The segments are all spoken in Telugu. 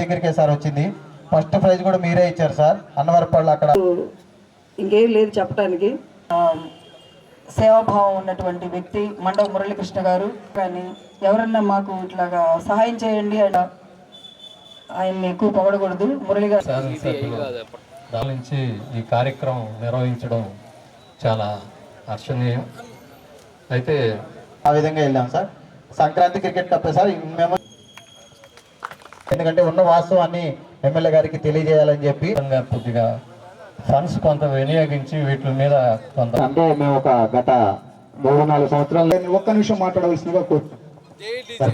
దగ్గరికే సార్ వచ్చింది. ఫస్ట్ ప్రైజ్ కూడా మీరే ఇచ్చారు సార్. అన్నవరపల్లి అక్కడ. ఇంకేం లేదు చెప్పడానికి ఆ, సేవాభావం ఉన్నటువంటి వ్యక్తి మండవ మురళీకృష్ణ గారు. కానీ ఎవరన్నా మాకు ఇట్లాగా సహాయం చేయండి అంట. ఆయన్ని ఎక్కువ పొగడకూడదు. మురళి గారు. నుంచి ఈ కార్యక్రమం నిర్వహించడం చాలా హర్షణీయం అయితే ఆ విధంగా వెళ్ళాం sir. Sankranti cricket cup sir. మేము ఎందుకంటే ఉన్న వాస్తవాన్ని ఎమ్మెల్యే గారికి తెలియజేయాలని చెప్పి కొద్దిగా ఫండ్స్ కొంత వినియోగించి వీటి మీద కొంత అంటే మేము ఒక గత మూడు నాలుగు సంవత్సరాలు నేను ఒక్క నిమిషం మాట్లాడవలసిందిగా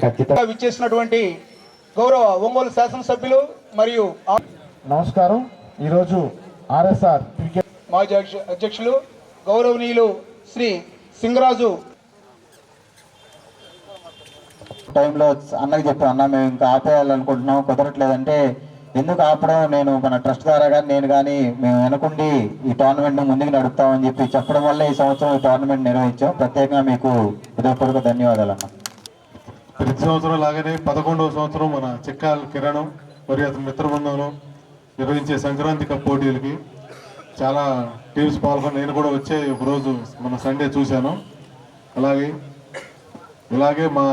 ఖచ్చితంగా. విచ్చేసినటువంటి గౌరవ ఒంగోలు శాసనసభ్యులు మరియు నమస్కారం. ఈరోజు ఆర్ఎస్ఆర్ క్రికెట్ మాజీ అధ్యక్ష- అధ్యక్షులు గౌరవనీయులు శ్రీ సింగరాజు టైంలో అన్నకి చెప్పాను అన్న మేము ఇంకా ఆపేయాలనుకుంటున్నాం కుదరట్లేదంటే ఎందుకు ఆపడం? నేను మన ట్రస్ట్ ద్వారా కానీ నేను కానీ మేము వెనకుండి ఈ టోర్నమెంట్ ముందుకు నడుపుతామని చెప్పి చెప్పడం వల్ల ఈ సంవత్సరం ఈ టోర్నమెంట్ నిర్వహించాం. ప్రత్యేకంగా మీకు హృదయపూర్వక ధన్యవాదాలు అన్న. ప్రతి సంవత్సరం లాగానే పదకొండవ సంవత్సరం మన చిక్కాల కిరణం మరియు అతని మిత్ర బృందంలో నిర్వహించే సంక్రాంతి కప్ పోటీలకి చాలా టీమ్స్ పాల్గొని నేను కూడా వచ్చే ఒకరోజు మన సండే చూశాను. అలాగే ఇలాగే మా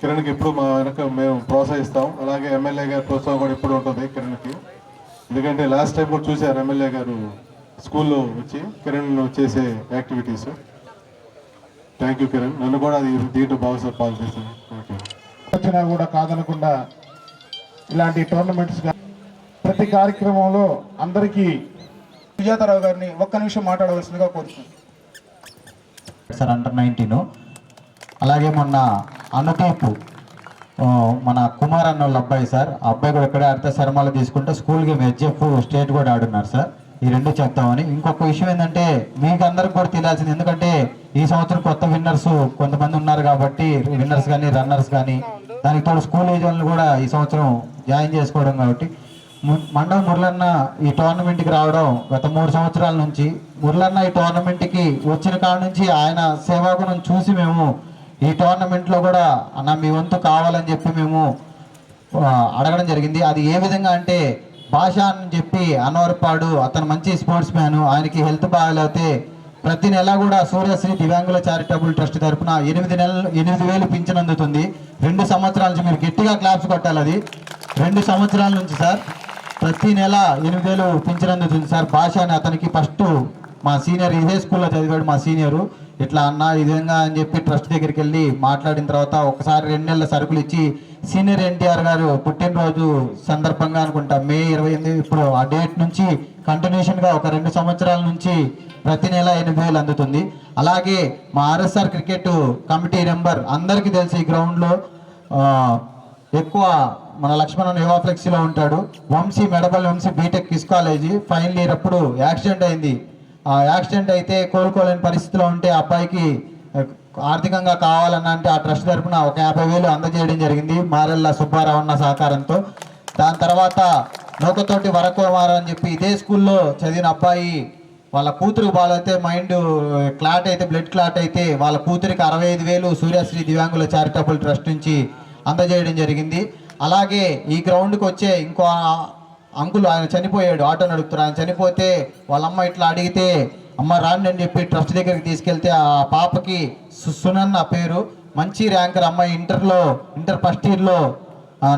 కిరణ్కి ఎప్పుడు మా వెనక మేము ప్రోత్సహిస్తాం. అలాగే ఎమ్మెల్యే గారి ప్రోత్సాహం కూడా ఎప్పుడు ఉంటుంది కిరణ్కి. ఎందుకంటే లాస్ట్ టైం కూడా చూశారు ఎమ్మెల్యే గారు స్కూల్లో వచ్చి కిరణ్ చేసే యాక్టివిటీస్. Thank you Kiran. నన్ను కూడా అది దీంట్లో బాగా పాలు చేశాను వచ్చినా కూడా కాదనకుండా ఇలాంటి టోర్నమెంట్స్ గా- ప్రతి కార్యక్రమంలో అందరికీ సుజాతారావు గారిని ఒక్క నిమిషం మాట్లాడవలసిందిగా కోరుతున్నాను. సార్ అండర్ నైన్టీన్ అలాగే మొన్న అన్నతీపు మన కుమార్ అన్న వాళ్ళ అబ్బాయి సార్ ఆ అబ్బాయి కూడా ఎక్కడ ఆడితే శర్మలు తీసుకుంటే స్కూల్ గేమ్ హెచ్ఎఫ్ స్టేట్ కూడా ఆడున్నారు సార్. ఈ రెండు చెప్తామని. ఇంకొక విషయం ఏంటంటే మీకు అందరికి కూడా తెలియాల్సింది ఎందుకంటే ఈ సంవత్సరం కొత్త విన్నర్స్ కొంతమంది ఉన్నారు కాబట్టి విన్నర్స్ కానీ రన్నర్స్ కానీ దానికి తోడు స్కూల్ ఏజ్ వాళ్ళు కూడా ఈ సంవత్సరం జాయిన్ చేసుకోవడం కాబట్టి. ము- మండవ మురళన్న ఈ టోర్నమెంట్కి రావడం గత మూడు సంవత్సరాల నుంచి. మురళన్న ఈ టోర్నమెంట్కి వచ్చిన కాడ నుంచి ఆయన సేవాగుణం చూసి మేము ఈ టోర్నమెంట్లో కూడా అన్న మీ వంతు కావాలని చెప్పి మేము అడగడం జరిగింది. అది ఏ విధంగా అంటే భాష అని చెప్పి అన్నవరపాడు అతను మంచి స్పోర్ట్స్ మ్యాన్ ఆయనకి హెల్త్ బాగాలేతే ప్రతి నెల కూడా సూర్యశ్రీ దివ్యాంగుల చారిటబుల్ ట్రస్ట్ తరపున ఎనిమిది నెలలు ఎనిమిది వేలు పింఛన్ అందుతుంది. రెండు సంవత్సరాల నుంచి మీరు గట్టిగా క్లాప్స్ కొట్టాలి అది. రెండు సంవత్సరాల నుంచి సార్. ప్రతి నెల ఎనిమిది వేలు పింఛన్ అందుతుంది సార్. భాష అని అతనికి ఫస్ట్ మా సీనియర్ ఇదే స్కూల్లో చదివాడు మా సీనియరు. ఇట్లా అన్న ఈ విధంగా అని చెప్పి ట్రస్ట్ దగ్గరికి వెళ్ళి మాట్లాడిన తర్వాత ఒకసారి రెండు నెలల సరుకులు ఇచ్చి సీనియర్ ఎన్టీఆర్ గారు పుట్టినరోజు సందర్భంగా అనుకుంటా మే ఇరవై ఎనిమిది ఇప్పుడు ఆ డేట్ నుంచి కంటిన్యూషన్గా ఒక రెండు సంవత్సరాల నుంచి ప్రతి నెల ఎనిమిది వేలు అందుతుంది. అలాగే మా ఆర్ఎస్ఆర్ క్రికెట్ కమిటీ నెంబర్ అందరికీ తెలిసి ఈ ఎక్కువ మన లక్ష్మణ్ యువా ఫ్లెక్సీలో ఉంటాడు. వంశీ మెడపల్లి వంశీ బీటెక్ కిస్ కాలేజీ ఫైనల్ ఇయర్ అప్పుడు యాక్సిడెంట్ అయింది. యాక్సిడెంట్ అయితే కోలుకోలేని పరిస్థితిలో ఉంటే అబ్బాయికి ఆర్థికంగా కావాలన్న అంటే ఆ ట్రస్ట్ తరపున ఒక యాభై వేలు అందజేయడం జరిగింది మారెల్ల సుబ్బారావు అన్న సహకారంతో. దాని తర్వాత నూకతోటి వరకుమార్ అని చెప్పి ఇదే స్కూల్లో చదివిన అబ్బాయి వాళ్ళ కూతురు బాలైతే మైండ్ క్లాట్ అయితే బ్లడ్ క్లాట్ అయితే వాళ్ళ కూతురికి అరవై ఐదు వేలు సూర్యశ్రీ దివ్యాంగుల చారిటబుల్ ట్రస్ట్ నుంచి అందజేయడం జరిగింది. అలాగే ఈ గ్రౌండ్కి వచ్చే ఇంకో అంకుల్ ఆయన చనిపోయాడు ఆటో నడుపుతారు ఆయన చనిపోతే వాళ్ళ అమ్మ ఇట్లా అడిగితే అమ్మ రాండి అని చెప్పి ట్రస్ట్ దగ్గరికి తీసుకెళ్తే ఆ పాపకి సునన్న పేరు. మంచి ర్యాంకర్ అమ్మాయి ఇంటర్లో ఇంటర్ ఫస్ట్ ఇయర్లో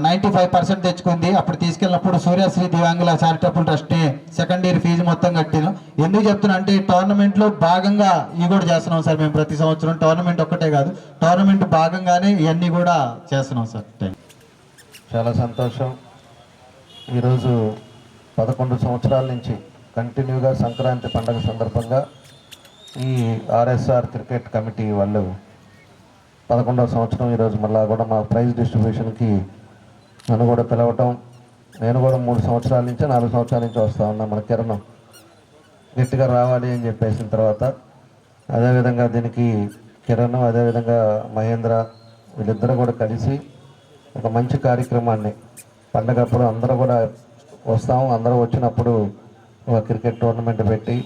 నైంటీ ఫైవ్ పర్సెంట్ తెచ్చుకుంది. అప్పుడు తీసుకెళ్ళినప్పుడు సూర్యశ్రీ దివ్యాంగుల charitable trust second year fee మొత్తం కట్టాను ఎందుకు చెప్తున్నా అంటే టోర్నమెంట్లో భాగంగా ఇవి కూడా చేస్తున్నాం సార్ మేము ప్రతి సంవత్సరం. టోర్నమెంట్ ఒక్కటే కాదు టోర్నమెంట్ భాగంగానే ఇవన్నీ కూడా చేస్తున్నాం సార్. థ్యాంక్ చాలా సంతోషం. ఈరోజు పదకొండు సంవత్సరాల నుంచి కంటిన్యూగా సంక్రాంతి పండగ సందర్భంగా ఈ ఆర్ఎస్ఆర్ క్రికెట్ కమిటీ వాళ్ళు పదకొండవ సంవత్సరం ఈరోజు మళ్ళా కూడా మా ప్రైజ్ డిస్ట్రిబ్యూషన్కి నన్ను కూడా పిలవటం నేను కూడా మూడు సంవత్సరాల నుంచి నాలుగు సంవత్సరాల నుంచి వస్తూ ఉన్నా మన కిరణం. గట్టిగా రావాలి అని చెప్పేసిన తర్వాత అదేవిధంగా దీనికి కిరణ్ అదేవిధంగా మహేంద్ర వీళ్ళిద్దరూ కూడా కలిసి ఒక మంచి కార్యక్రమాన్ని పండగప్పుడు అందరూ కూడా వస్తాము. అందరూ వచ్చినప్పుడు ఒక క్రికెట్ టోర్నమెంట్ పెట్టి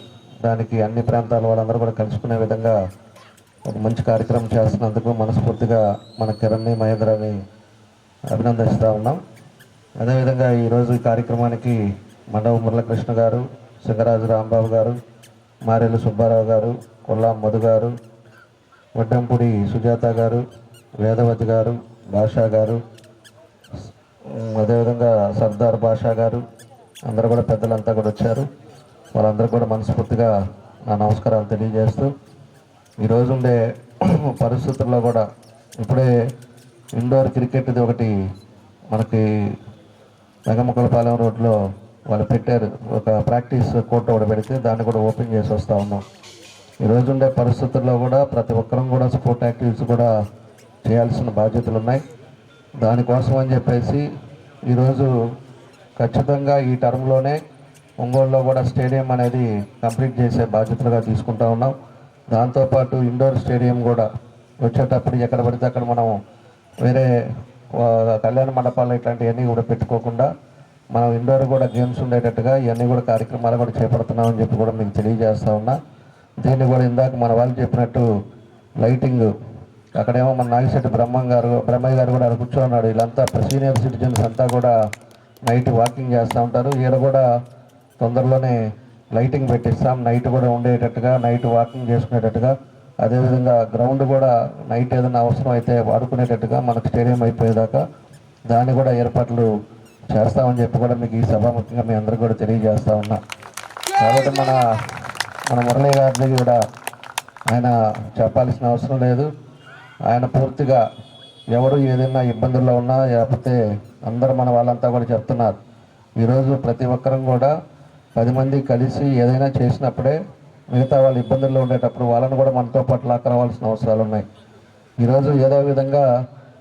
దానికి అన్ని ప్రాంతాల వాళ్ళందరూ కూడా కలుసుకునే విధంగా ఒక మంచి కార్యక్రమం చేస్తున్నందుకు మనస్ఫూర్తిగా మన కిరణ్ని మహేంద్రని అభినందిస్తూ ఉన్నాం. అదేవిధంగా ఈరోజు ఈ కార్యక్రమానికి మండవ మురళకృష్ణ గారు సింగరాజు రాంబాబు గారు మారేలు సుబ్బారావు గారు కొల్లాం మధు గారు వడ్డంపూడి సుజాత గారు వేదవతి గారు భాషా గారు అదేవిధంగా సర్దార్ బాషా గారు అందరూ కూడా పెద్దలంతా కూడా వచ్చారు. వాళ్ళందరూ కూడా మనస్ఫూర్తిగా నా నమస్కారాలు తెలియజేస్తూ ఈరోజు ఉండే పరిస్థితుల్లో కూడా ఇప్పుడే ఇండోర్ క్రికెట్ది ఒకటి మనకి నగమకులపాలెం రోడ్లో వాళ్ళు పెట్టారు. ఒక ప్రాక్టీస్ కోర్ట్ ఒకటి పెడితే దాన్ని కూడా ఓపెన్ చేసి వస్తూ ఉన్నాం. ఈరోజు ఉండే పరిస్థితుల్లో కూడా ప్రతి ఒక్కరం కూడా స్పోర్ట్ యాక్టివిటీస్ కూడా చేయాల్సిన బాధ్యతలు ఉన్నాయి దానికోసం అని చెప్పేసి ఈరోజు ఖచ్చితంగా ఈ టర్మ్లోనే ఒంగోలులో కూడా స్టేడియం అనేది కంప్లీట్ చేసే బాధ్యతలుగా తీసుకుంటా ఉన్నాం. దాంతోపాటు ఇండోర్ స్టేడియం కూడా వచ్చేటప్పుడు ఎక్కడ పడితే అక్కడ మనం వేరే కళ్యాణ మండపాలు ఇట్లాంటివన్నీ కూడా పెట్టుకోకుండా మనం ఇండోర్ కూడా గేమ్స్ ఉండేటట్టుగా ఇవన్నీ కూడా కార్యక్రమాలు కూడా చేపడుతున్నామని చెప్పి కూడా మీకు తెలియజేస్తా ఉన్నా. దీన్ని కూడా ఇందాక మన వాళ్ళు చెప్పినట్టు లైటింగ్ అక్కడేమో మన నాగిశెట్టి బ్రహ్మం గారు బ్రహ్మయ్య గారు కూడా అక్కడ కూర్చోన్నాడు. వీళ్ళంతా సీనియర్ సిటిజన్స్ అంతా కూడా నైట్ వాకింగ్ చేస్తూ ఉంటారు. ఈడ కూడా తొందరలోనే లైటింగ్ పెట్టిస్తాం. నైట్ కూడా ఉండేటట్టుగా నైట్ వాకింగ్ చేసుకునేటట్టుగా. అదేవిధంగా గ్రౌండ్ కూడా నైట్ ఏదైనా అవసరం అయితే వాడుకునేటట్టుగా మనకు స్టేడియం అయిపోయేదాకా దాన్ని కూడా ఏర్పాట్లు చేస్తామని చెప్పి కూడా మీకు ఈ సభాముఖంగా మీ అందరికీ కూడా తెలియజేస్తా ఉన్నా. కాబట్టి మన మన మురళీ గారిది కూడా ఆయన చెప్పాల్సిన అవసరం లేదు. ఆయన పూర్తిగా ఎవరు ఏదైనా ఇబ్బందుల్లో ఉన్నా లేకపోతే అందరూ మన వాళ్ళంతా కూడా చెప్తున్నారు. ఈరోజు ప్రతి ఒక్కరం కూడా పది మంది కలిసి ఏదైనా చేసినప్పుడే మిగతా వాళ్ళు ఇబ్బందుల్లో ఉండేటప్పుడు వాళ్ళని కూడా మనతో పాటు లాక్కరావాల్సిన అవసరాలు ఉన్నాయి. ఈరోజు ఏదో విధంగా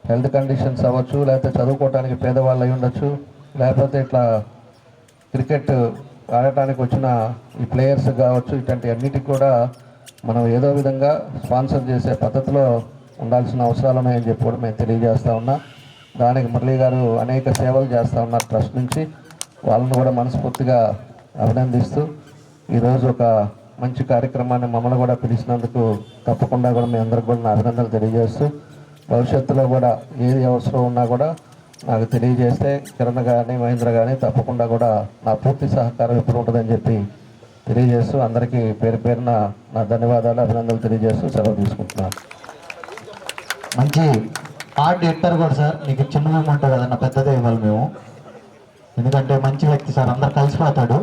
హెల్త్ కండిషన్స్ అవ్వచ్చు లేకపోతే చదువుకోవడానికి పేదవాళ్ళు అయి ఉండొచ్చు లేకపోతే ఇట్లా క్రికెట్ ఆడటానికి వచ్చిన ఈ ప్లేయర్స్ కావచ్చు ఇట్లాంటి అన్నిటికి కూడా మనం ఏదో విధంగా స్పాన్సర్ చేసే పద్ధతిలో ఉండాల్సిన అవసరాలు ఉన్నాయని చెప్పి కూడా మేము తెలియజేస్తూ ఉన్నా. దానికి మురళీ గారు అనేక సేవలు చేస్తూ ఉన్నారు ట్రస్ట్ నుంచి. వాళ్ళని కూడా మనస్ఫూర్తిగా అభినందిస్తూ ఈరోజు ఒక మంచి కార్యక్రమాన్ని మమ్మల్ని కూడా పిలిచినందుకు తప్పకుండా కూడా మీ అందరికి కూడా నా అభినందనలు తెలియజేస్తూ భవిష్యత్తులో కూడా ఏది అవసరం ఉన్నా కూడా నాకు తెలియజేస్తే కిరణ్ కానీ మహేంద్ర కానీ తప్పకుండా కూడా నా పూర్తి సహకారం ఎప్పుడు ఉంటుందని చెప్పి తెలియజేస్తూ అందరికీ పేరు పేరున నా ధన్యవాదాలు అభినందనలు తెలియజేస్తూ సెలవు తీసుకుంటున్నాను. మంచి ఆర్ట్ ఎట్టారు కూడా సార్. మీకు చిన్న మేము ఉంటుంది కదన్న పెద్దదే ఇవ్వాలి మేము. ఎందుకంటే మంచి వ్యక్తి సార్ అందరు కలిసిపోతాడు.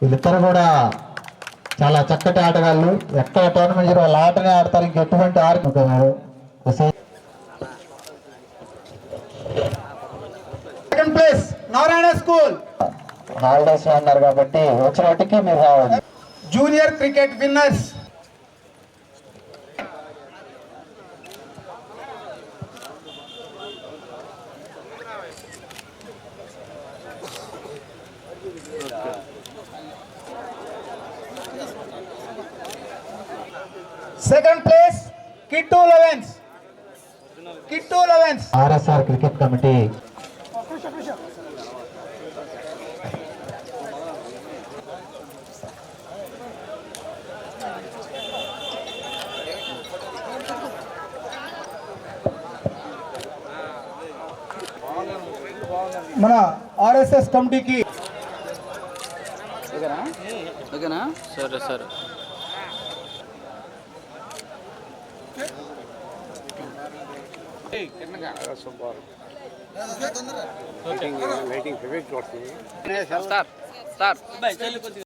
వీళ్ళిద్దరు కూడా చాలా చక్కటి ఆటగాళ్ళు. ఎక్కడ టోర్నమెంట్ జరిగే వాళ్ళ ఆటనే ఆడతారు. ఇంకెటువంటి ఆడుతున్నారు second place Narayana school holidays ఉన్నారు కాబట్టి వచ్చిన వాటికి మీరు రావాలి. Junior cricket winners second place Kittu elevens Kittu elevens RSR cricket committee మన ఆర్ఎస్ఎస్ కమిటీకి ఓకేనా? సరే. సరే స్టార్ స్టార్.